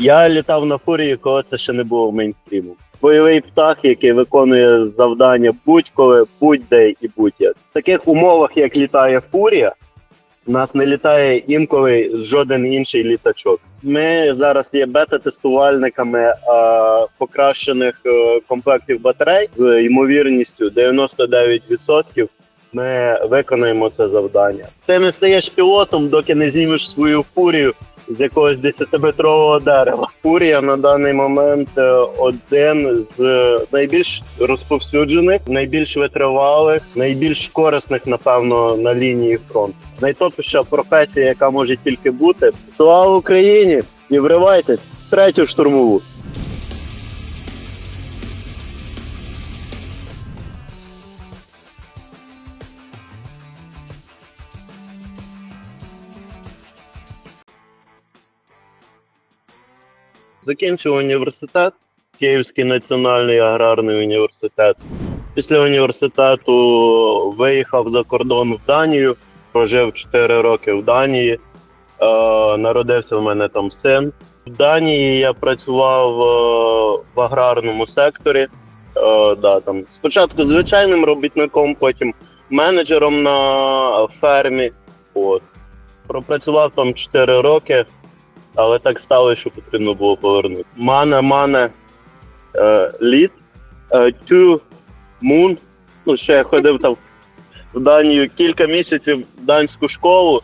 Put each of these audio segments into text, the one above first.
Я літав на фурії, коли це ще не було мейнстрімом. Бойовий птах, який виконує завдання будь-коли, будь-де і будь-як. В таких умовах, як літає фурія, у нас не літає інколи жоден інший літачок. Ми зараз є бета-тестувальниками е, покращених е, комплектів батарей з ймовірністю 99%. Ми виконаємо це завдання. Ти не стаєш пілотом, доки не знімеш свою фурію з якогось 10-метрового дерева. Фурія на даний момент е, один з найбільш розповсюджених, найбільш витривалих, найбільш корисних, напевно, на лінії фронту. Найтопіша професія, яка може тільки бути. Слава Україні! І вривайтесь третю штурмову. Закінчив університет, Київський національний аграрний університет. Після університету виїхав за кордон в Данію, прожив 4 роки в Данії. Е, народився в мене там син. В Данії я працював е, в аграрному секторі. Е, да, там, спочатку звичайним робітником, потім менеджером на фермі. От. Пропрацював там 4 роки, але так сталося, що потрібно було повернути. Мане, мане, е, літ, е, тю, мун. Ну, ще я ходив там в Данію кілька місяців в данську школу.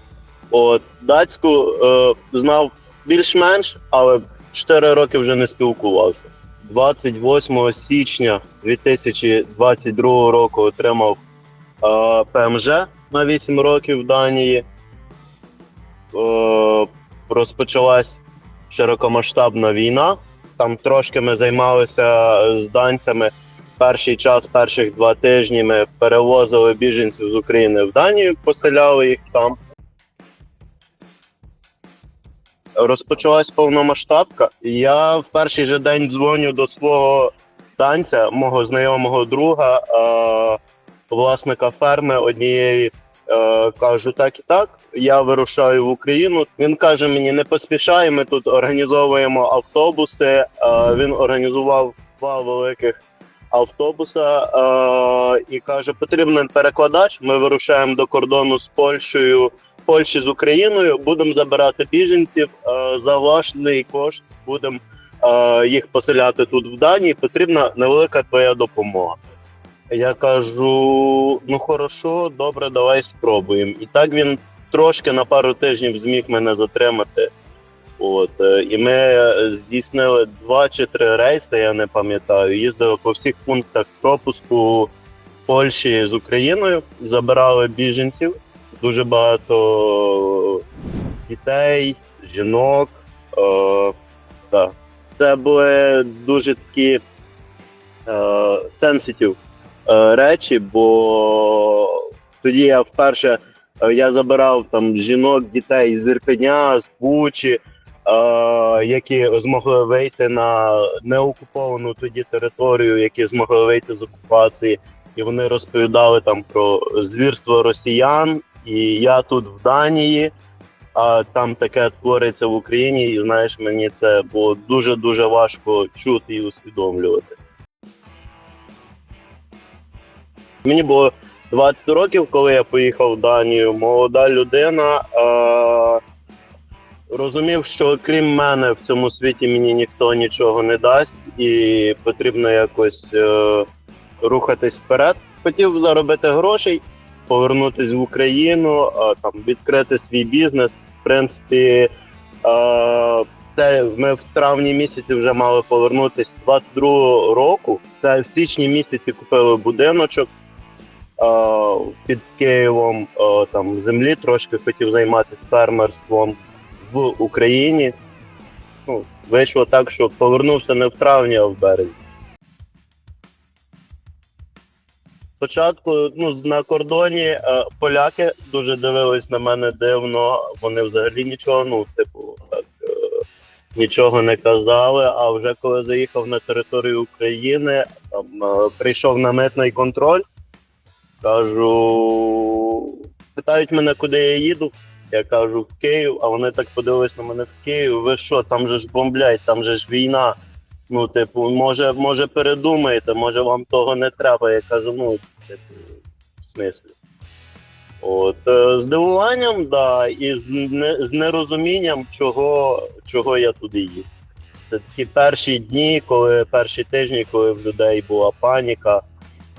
От, датську е, знав більш-менш, але 4 роки вже не спілкувався. 28 січня 2022 року отримав е, ПМЖ на 8 років в Данії. Е, розпочалась широкомасштабна війна. Там трошки ми займалися з данцями. Перший час, перших два тижні ми перевозили біженців з України в Данію, поселяли їх там. Розпочалась повномасштабка. Я в перший же день дзвоню до свого танця, мого знайомого друга, е- власника ферми однієї. Е, кажу так і так. Я вирушаю в Україну. Він каже мені: не поспішай. Ми тут організовуємо автобуси. Е, він організував два великих автобуса е, і каже: потрібен перекладач. Ми вирушаємо до кордону з Польщею, Польщі з Україною. Будемо забирати біженців за власний кошт. Будемо їх поселяти тут в Данії. Потрібна невелика твоя допомога. Я кажу: ну хорошо, добре, давай спробуємо. І так він трошки на пару тижнів зміг мене затримати. От, е, і ми здійснили два чи три рейси, я не пам'ятаю. Їздили по всіх пунктах пропуску Польщі з Україною, забирали біженців, дуже багато дітей, жінок. Е, так. Це були дуже такі е, сенситив е, речі, бо тоді я вперше е, я забирав там жінок, дітей з Ірпеня, з Бучі, е, які змогли вийти на неокуповану тоді територію, які змогли вийти з окупації, і вони розповідали там про звірство росіян. І я тут в Данії, а там таке твориться в Україні, і знаєш, мені це було дуже дуже важко чути і усвідомлювати. Мені було 20 років, коли я поїхав в Данію. Молода людина. Е- розумів, що крім мене в цьому світі мені ніхто нічого не дасть, і потрібно якось е- рухатись вперед. Хотів заробити грошей, повернутися в Україну, е- там відкрити свій бізнес. В принципі, е- це ми в травні місяці вже мали повернутися 22-го року. Це в січні місяці купили будиночок під Києвом. Е, там землі трошки хотів займатися фермерством в Україні. Ну, вийшло так, що повернувся не в травні, а в березні. Спочатку ну, на кордоні е, поляки дуже дивились на мене дивно. Вони взагалі нічого, ну, типу, так, е, нічого не казали. А вже коли заїхав на територію України, там е, прийшов на митний контроль. Кажу, питають мене, куди я їду. Я кажу в Київ, а вони так подивились на мене в Київ. Ви що, там же ж бомблять, там же ж війна. Ну, типу, може, може передумаєте, може вам того не треба. Я кажу, ну, типу, в смислі. От, е, здивуванням, да, і з, не, з нерозумінням, чого, чого я туди їду. Це такі перші дні, коли перші тижні, коли в людей була паніка,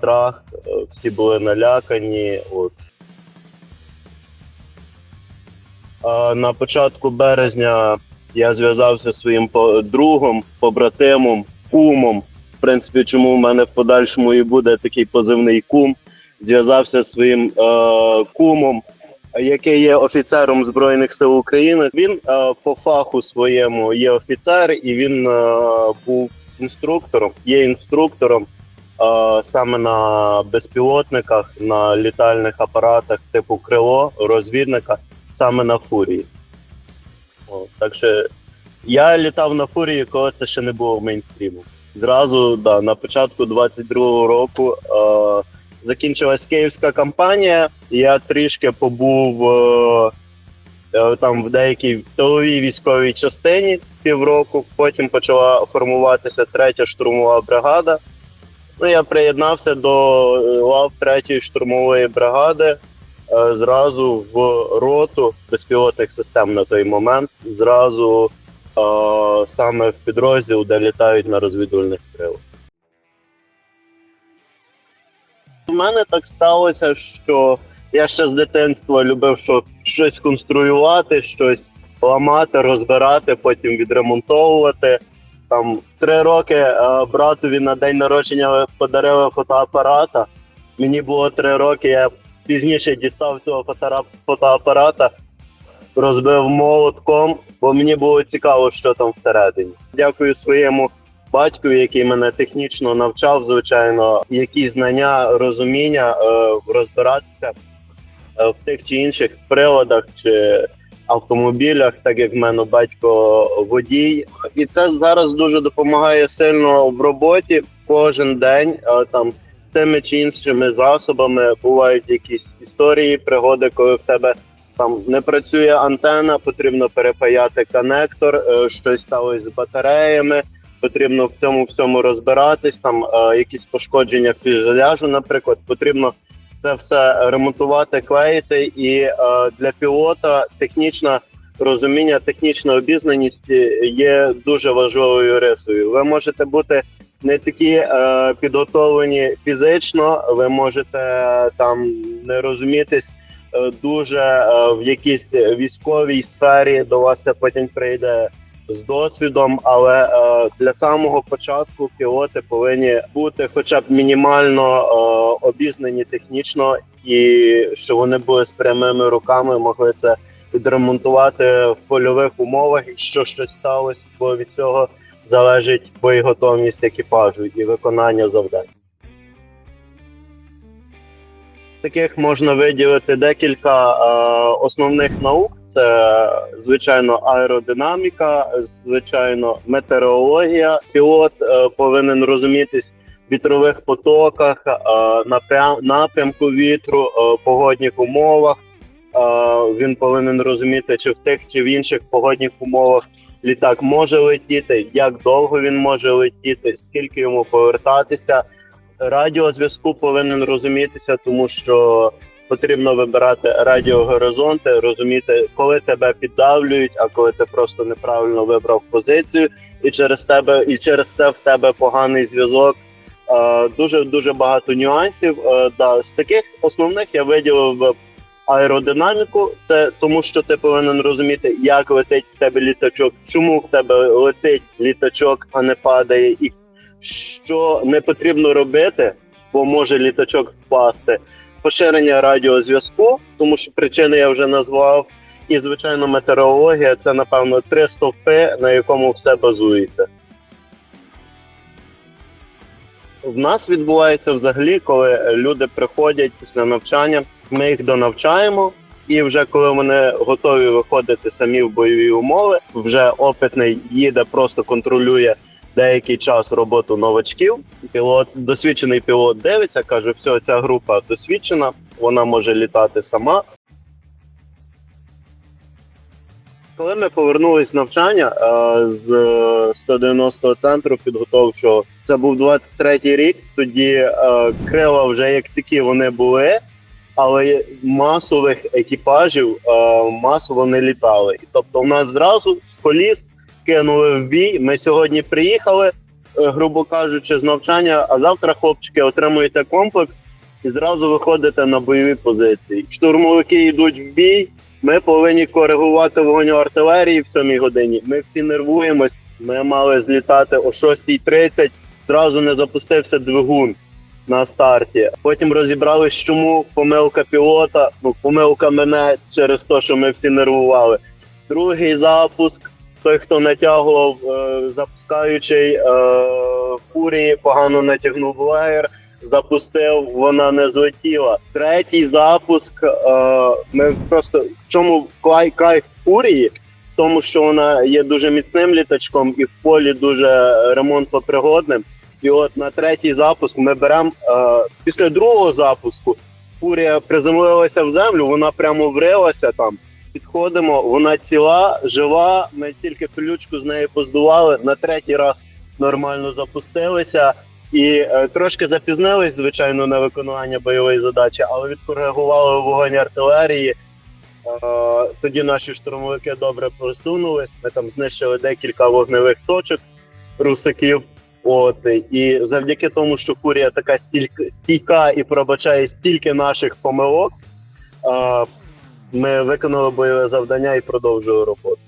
страх, е, всі були налякані. От. На початку березня я зв'язався зі своїм другом, побратимом, кумом. В принципі, чому в мене в подальшому і буде такий позивний кум. Зв'язався зі своїм е, кумом, який є офіцером Збройних сил України. Він е, по фаху своєму є офіцер, і він е, був інструктором, є інструктором саме на безпілотниках, на літальних апаратах типу крило, розвідника, саме на фурії. О, так що я літав на фурії, коли це ще не було мейнстрімом. Зразу да, на початку 22-го року е, закінчилась київська кампанія, і я трішки побув е, е, там в деякій тиловій військовій частині півроку. Потім почала формуватися третя штурмова бригада. Ну, я приєднався до е, лав третьої штурмової бригади е, зразу в роту безпілотних систем на той момент. Зразу е, саме в підрозділ, де літають на розвідувальних крилах. У мене так сталося, що я ще з дитинства любив що, щось конструювати, щось ламати, розбирати, потім відремонтовувати. Там три роки е, братові на день народження подарили фотоапарата. Мені було три роки, я пізніше дістав цього фотора- фотоапарата, розбив молотком, бо мені було цікаво, що там всередині. Дякую своєму батьку, який мене технічно навчав, звичайно, які знання, розуміння е, розбиратися е, в тих чи інших приладах чи автомобілях, так як в мене батько водій. І це зараз дуже допомагає сильно в роботі кожен день. Там з тими чи іншими засобами бувають якісь історії, пригоди, коли в тебе там не працює антена, потрібно перепаяти коннектор, е, щось сталося з батареями. Потрібно в цьому всьому розбиратись. Там е, якісь пошкодження фюзеляжу, наприклад, потрібно це все ремонтувати, клеїти. І е, для пілота технічне розуміння, технічна обізнаність є дуже важливою рисою. Ви можете бути не такі е, підготовлені фізично, ви можете е, там не розумітись е, дуже е, в якійсь військовій сфері. До вас це потім прийде з досвідом, але е, для самого початку пілоти повинні бути, хоча б мінімально е, обізнані технічно, і щоб вони були з прямими руками, могли це відремонтувати в польових умовах, якщо щось сталося, бо від цього залежить боєготовність екіпажу і виконання завдань. Таких можна виділити декілька е, основних наук. Це звичайно аеродинаміка, звичайно, метеорологія. Пілот е, повинен розумітись в вітрових потоках, е, напрямку вітру, е, погодних умовах. Він повинен розуміти, чи в тих чи в інших погодних умовах літак може летіти, як довго він може летіти, скільки йому повертатися. Радіозв'язку повинен розумітися, тому що потрібно вибирати радіогоризонти, розуміти, коли тебе піддавлюють, а коли ти просто неправильно вибрав позицію, і через тебе, і через це в тебе поганий зв'язок. Дуже дуже багато нюансів. Да, з таких основних я виділив аеродинаміку. Це тому, що ти повинен розуміти, як летить в тебе літачок, чому в тебе летить літачок, а не падає, і що не потрібно робити, бо може літачок впасти. Поширення радіозв'язку, тому що причини я вже назвав. І, звичайно, метеорологія це, напевно, три стовпи, на якому все базується. В нас відбувається взагалі, коли люди приходять після навчання, ми їх донавчаємо, і вже коли вони готові виходити самі в бойові умови, вже опитний їде, просто контролює деякий час роботу новачків. Пілот, досвідчений пілот дивиться, каже, все, ця група досвідчена, вона може літати сама. Коли ми повернулись з навчання е, з е, 190-го центру підготовчого, це був 23-й рік. Тоді е, крила вже як такі вони були, але масових екіпажів е, масово не літали. Тобто, у нас зразу з коліс кинули в бій. Ми сьогодні приїхали, е, грубо кажучи, з навчання. А завтра хлопчики отримуєте комплекс і зразу виходите на бойові позиції. Штурмовики йдуть в бій. Ми повинні коригувати вогонь артилерії в 7 годині. Ми всі нервуємось. Ми мали злітати о 6.30. Зразу не запустився двигун на старті. Потім розібрались, чому помилка пілота, ну помилка мене через те, що ми всі нервували. Другий запуск. Той, хто натягував е, запускаючий е, фурії, погано натягнув леєр запустив, вона не злетіла. Третій запуск. Е, ми просто в чому кай- кайф фурії? В тому, що вона є дуже міцним літачком і в полі дуже ремонтопригодним. І от на третій запуск ми беремо після другого запуску. Фурія приземлилася в землю, вона прямо врилася там. Підходимо, вона ціла, жива. Ми тільки ключку з неї поздували. На третій раз нормально запустилися. І е, трошки запізнились, звичайно, на виконування бойової задачі, але відкоригували вогонь артилерії. Е, тоді наші штурмовики добре просунулись. Ми там знищили декілька вогневих точок русаків. От і завдяки тому, що фурія така стільки стійка і пробачає стільки наших помилок, е, ми виконали бойове завдання і продовжили роботу.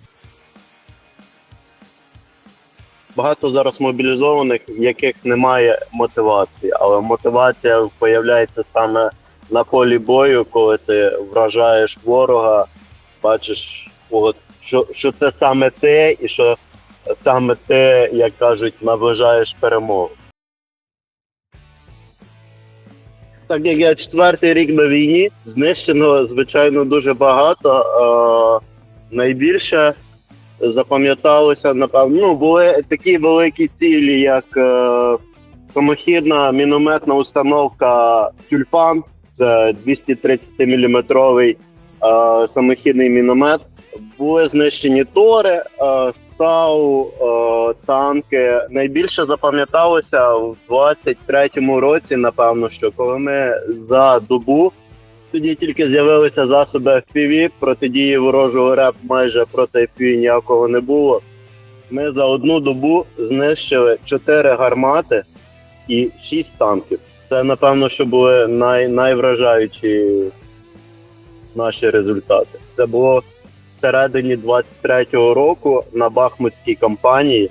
багато зараз мобілізованих, в яких немає мотивації, але мотивація появляється саме на полі бою, коли ти вражаєш ворога, бачиш, що, що це саме те, і що саме те, як кажуть, наближаєш перемогу. Так як я четвертий рік на війні, знищено, звичайно, дуже багато. Е, найбільше запам'яталося, напевно. Ну, були такі великі цілі, як е, самохідна мінометна установка Тюльпан, це 230-мм е, самохідний міномет. Були знищені тори, е, САУ, е, танки. Найбільше запам'яталося в 23-му році, напевно, що коли ми за добу тоді тільки з'явилися засоби FPV, протидії ворожого РЕП майже проти FPV ніякого не було. Ми за одну добу знищили 4 гармати і 6 танків. Це, напевно, що були най, найвражаючі наші результати. Це було всередині 23-го року на Бахмутській кампанії.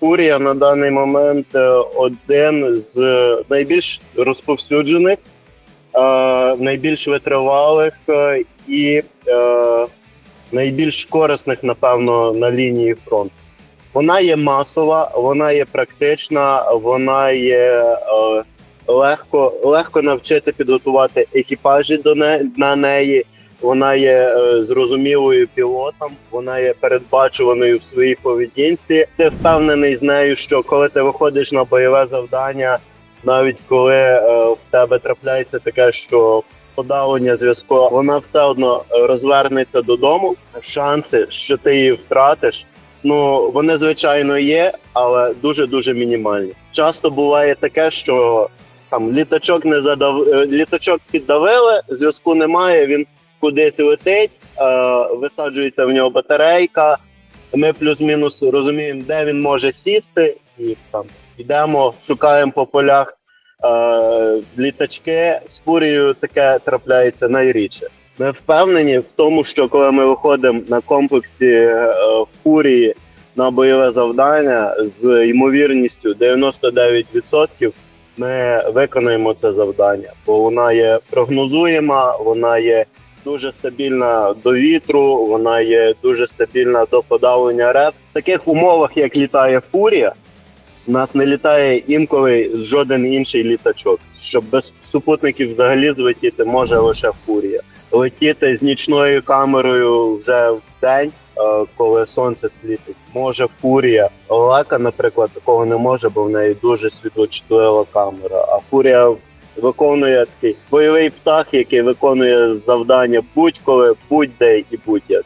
Фурія на даний момент е, один з найбільш розповсюджених, е, найбільш витривалих е, і найбільш корисних, напевно, на лінії фронту. Вона є масова, вона є практична, вона є легко, легко навчити підготувати екіпажі до не, на неї. Вона є е, зрозумілою пілотом, вона є передбачуваною в своїй поведінці. Ти впевнений з нею, що коли ти виходиш на бойове завдання, навіть коли е, в тебе трапляється таке, що подавлення зв'язку, вона все одно розвернеться додому. Шанси, що ти її втратиш, ну вони звичайно є, але дуже дуже мінімальні. Часто буває таке, що там літачок не задав е, літачок піддавили, зв'язку немає. Він кудись летить, е, висаджується в нього батарейка. Ми плюс-мінус розуміємо, де він може сісти, і там йдемо, шукаємо по полях е, літачки. З фурією таке трапляється найрідше. Ми впевнені в тому, що коли ми виходимо на комплексі е, фурії на бойове завдання з ймовірністю 99%, ми виконаємо це завдання, бо вона є прогнозуєма, вона є дуже стабільна до вітру, вона є дуже стабільна до подавлення реп. В таких умовах, як літає фурія, у нас не літає інколи жоден інший літачок. Щоб без супутників взагалі злетіти може лише фурія. Летіти з нічною камерою вже в день, коли сонце світить, може фурія. Лека, наприклад, такого не може, бо в неї дуже світлочутлива камера. А фурія виконує такий бойовий птах, який виконує завдання будь-коли, будь-де і будь-як.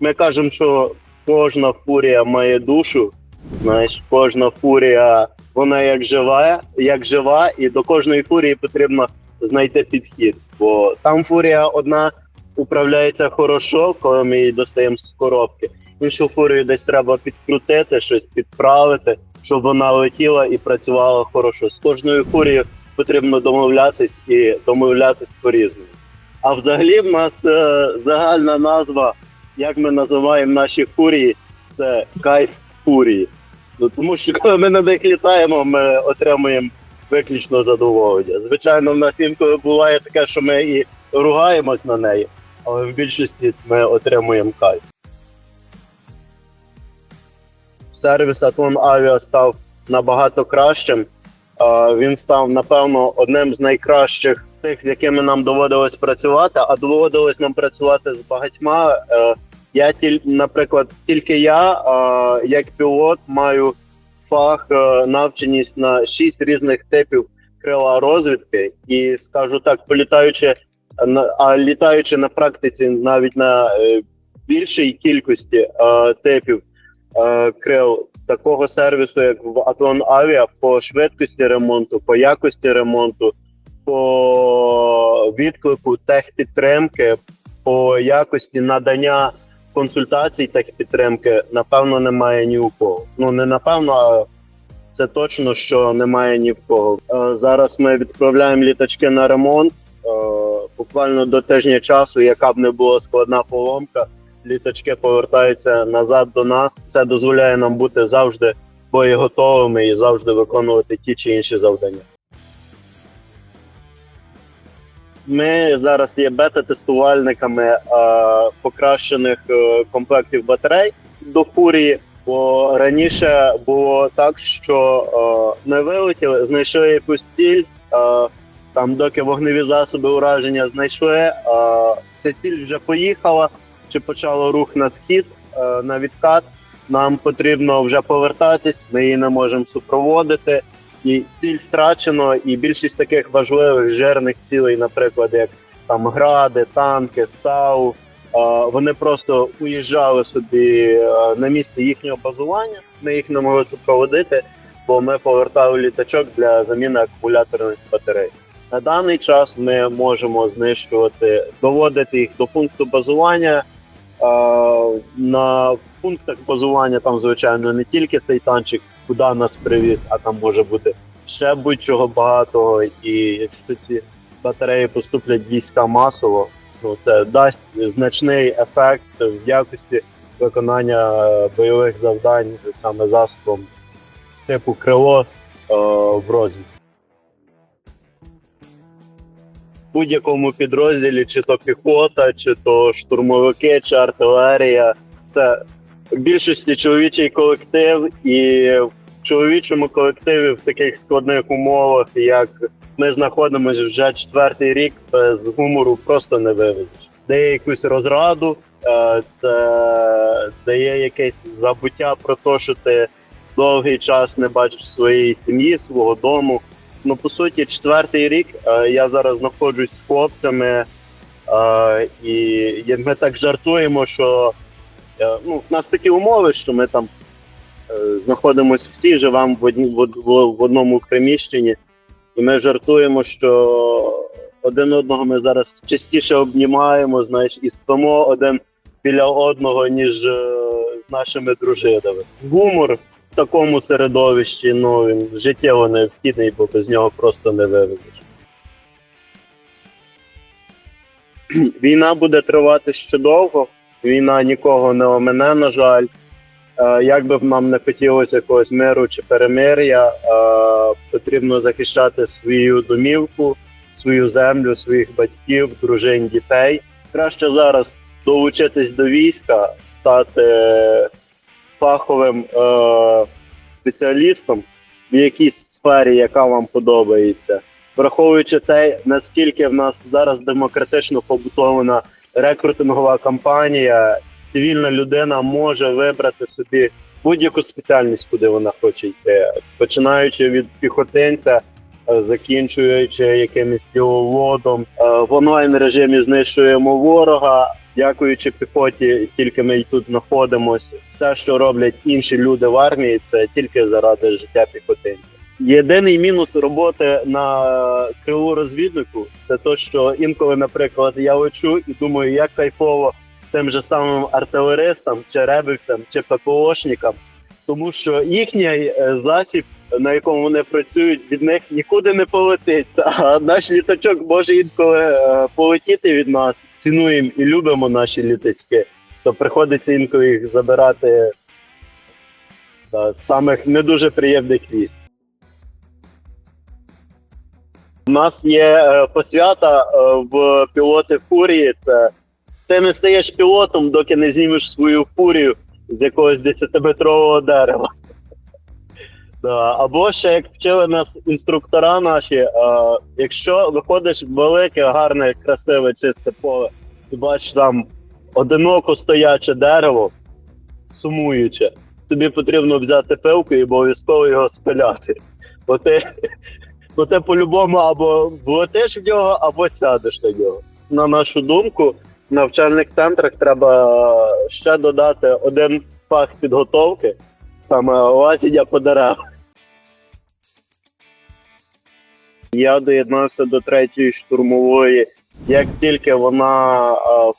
Ми кажемо, що кожна фурія має душу. Знаєш, кожна фурія, вона як жива, як жива, і до кожної фурії потрібно знайти підхід. Бо там фурія одна управляється хорошо, коли ми її достаємо з коробки. Іншу фурію десь треба підкрутити, щось підправити, щоб вона летіла і працювала хорошо. З кожною фурією потрібно домовлятись і домовлятись по-різному. А взагалі в нас е, загальна назва, як ми називаємо наші фурії, це кайф фурії. Ну, тому що коли ми на них літаємо, ми отримуємо виключно задоволення. Звичайно, в нас інколи буває таке, що ми і ругаємось на неї, але в більшості ми отримуємо кайф. Сервіс Атлон Авіа став набагато кращим. Він став, напевно, одним з найкращих тих, з якими нам доводилось працювати, а доводилось нам працювати з багатьма. Е, Я наприклад, тільки я, як пілот, маю фах е, навченість на шість різних типів крила розвідки, і скажу так, політаючи а літаючи на практиці навіть на е, більшій кількості е, типів е, крил такого сервісу, як в Атлон Авіа, по швидкості ремонту, по якості ремонту, по відклику техпідтримки, по якості надання консультацій техпідтримки, напевно, немає ні у кого. Ну не напевно, а це точно, що немає ні в кого. Зараз ми відправляємо літачки на ремонт. Е, Буквально до тижня часу, яка б не була складна поломка, літачки повертаються назад до нас. Це дозволяє нам бути завжди боєготовими і завжди виконувати ті чи інші завдання. Ми зараз є бета-тестувальниками е, покращених е, комплектів батарей до фурії. Бо раніше було так, що е, ми вилетіли, знайшли якусь ціль. Е, там, доки вогневі засоби ураження знайшли, е, ця ціль вже поїхала чи почала рух на схід е, на відкат. Нам потрібно вже повертатись, ми її не можемо супроводити. І ціль втрачено, і більшість таких важливих жирних цілей, наприклад, як там гради, танки, САУ, е, вони просто уїжджали собі на місце їхнього базування. Ми їх не могли супроводити, бо ми повертали літачок для заміни акумуляторних батарей. На даний час ми можемо знищувати, доводити їх до пункту базування. На пунктах базування там, звичайно, не тільки цей танчик, куди нас привіз, а там може бути ще будь-чого багато. І якщо ці батареї поступлять війська масово, ну це дасть значний ефект в якості виконання е, бойових завдань саме засобом типу крило е, в розвідці. Будь-якому підрозділі, чи то піхота, чи то штурмовики, чи артилерія. Це в більшості чоловічий колектив, і в чоловічому колективі в таких складних умовах, як ми знаходимося вже четвертий рік, без гумору просто не вивезеш. Дає якусь розраду, е, це дає якесь забуття про те, що ти довгий час не бачиш своєї сім'ї, свого дому. Ну, по суті, четвертий рік е, я зараз знаходжусь з хлопцями, е, і, ми так жартуємо, що е, ну, в нас такі умови, що ми там знаходимося всі, живемо в, одні, в, одному приміщенні, і ми жартуємо, що один одного ми зараз частіше обнімаємо, знаєш, і спимо один біля одного, ніж з нашими дружинами. Гумор такому середовищі, ну він життєво необхідний, бо без нього просто не вивезеш. Війна буде тривати ще довго. Війна нікого не омине, на жаль. Е, Як би нам не хотілося якогось миру чи перемир'я, е, потрібно захищати свою домівку, свою землю, своїх батьків, дружин, дітей. Краще зараз долучитись до війська, стати фаховим е, спеціалістом в якійсь сфері, яка вам подобається, враховуючи те, наскільки в нас зараз демократично побутована рекрутингова кампанія, цивільна людина може вибрати собі будь-яку спеціальність, куди вона хоче йти, починаючи від піхотинця, е, закінчуючи якимось діловодом. Е, В онлайн режимі знищуємо ворога. Дякуючи піхоті, тільки ми й тут знаходимося. Все, що роблять інші люди в армії, це тільки заради життя піхотинця. Єдиний мінус роботи на крилу розвіднику це те, що інколи, наприклад, я лечу і думаю, як кайфово тим же самим артилеристам, чи ребівцям, чи ППОшникам, тому що їхній е, засіб, на якому вони працюють, від них нікуди не полетить. А наш літачок може інколи е, полетіти від нас. Цінуємо і любимо наші літачки, то приходиться інколи їх забирати з самих не дуже приємних місць. У нас є е, посвята е, в пілоти фурії. Це ти не стаєш пілотом, доки не знімеш свою фурію з якогось 10-метрового дерева. Да. Або ще як вчили нас інструктора наші, е, якщо виходиш в велике, гарне, красиве, чисте поле, і бачиш там одиноко стояче дерево, сумуюче, тобі потрібно взяти пилку і обов'язково його спиляти. Бо ти, бо ти по-любому або влетиш в нього, або сядеш на нього. На нашу думку, в навчальних центрах треба ще додати один фах підготовки, саме лазіння по деревах. Я доєднався до третьої штурмової. Як тільки вона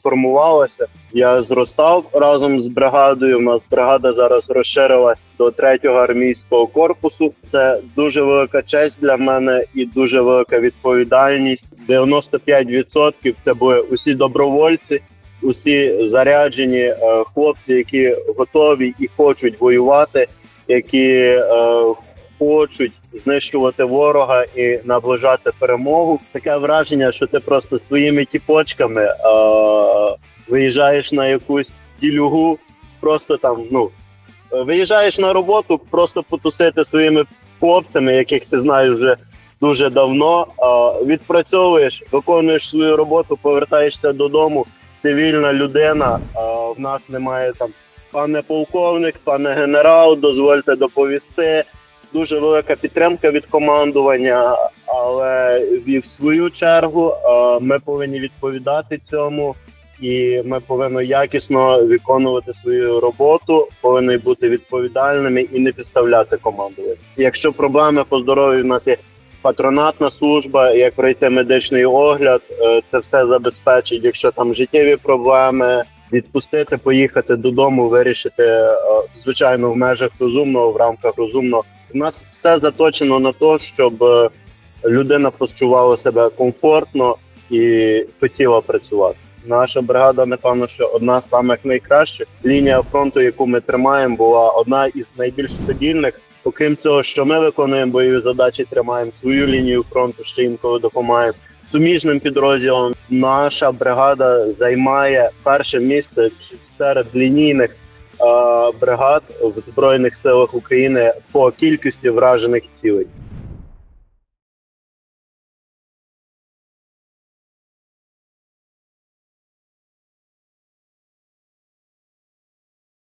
формувалася, я зростав разом з бригадою. У нас бригада зараз розширилась до третього армійського корпусу. Це дуже велика честь для мене і дуже велика відповідальність. 95% це були усі добровольці, усі заряджені е, хлопці, які готові і хочуть воювати, які е, хочуть знищувати ворога і наближати перемогу. Таке враження, що ти просто своїми тіпочками е, виїжджаєш на якусь ділюгу, просто там, ну виїжджаєш на роботу, просто потусити своїми хлопцями, яких ти знаєш вже дуже давно. е, відпрацьовуєш, виконуєш свою роботу, повертаєшся додому. Ти вільна людина. е, в нас немає там пане полковник, пане генерал, дозвольте доповісти дуже велика підтримка від командування, але в свою чергу е, ми повинні відповідати цьому, і ми повинні якісно виконувати свою роботу, повинні бути відповідальними і не підставляти командування. Якщо проблеми по здоров'ю, у нас є патронатна служба, як пройти медичний огляд, е, це все забезпечить. Якщо там життєві проблеми. Відпустити, поїхати додому, вирішити е, звичайно в межах розумного, в рамках розумного у нас все заточено на те, щоб е, людина почувала себе комфортно і хотіла працювати. Наша бригада, напевно, що одна з самих найкращих. Лінія фронту, яку ми тримаємо, була одна із найбільш стабільних. Окрім цього, що ми виконуємо бойові задачі, тримаємо свою лінію фронту, ще інколи допомагаємо суміжним підрозділам. Наша бригада займає перше місце серед лінійних бригад в збройних силах України по кількості вражених цілей.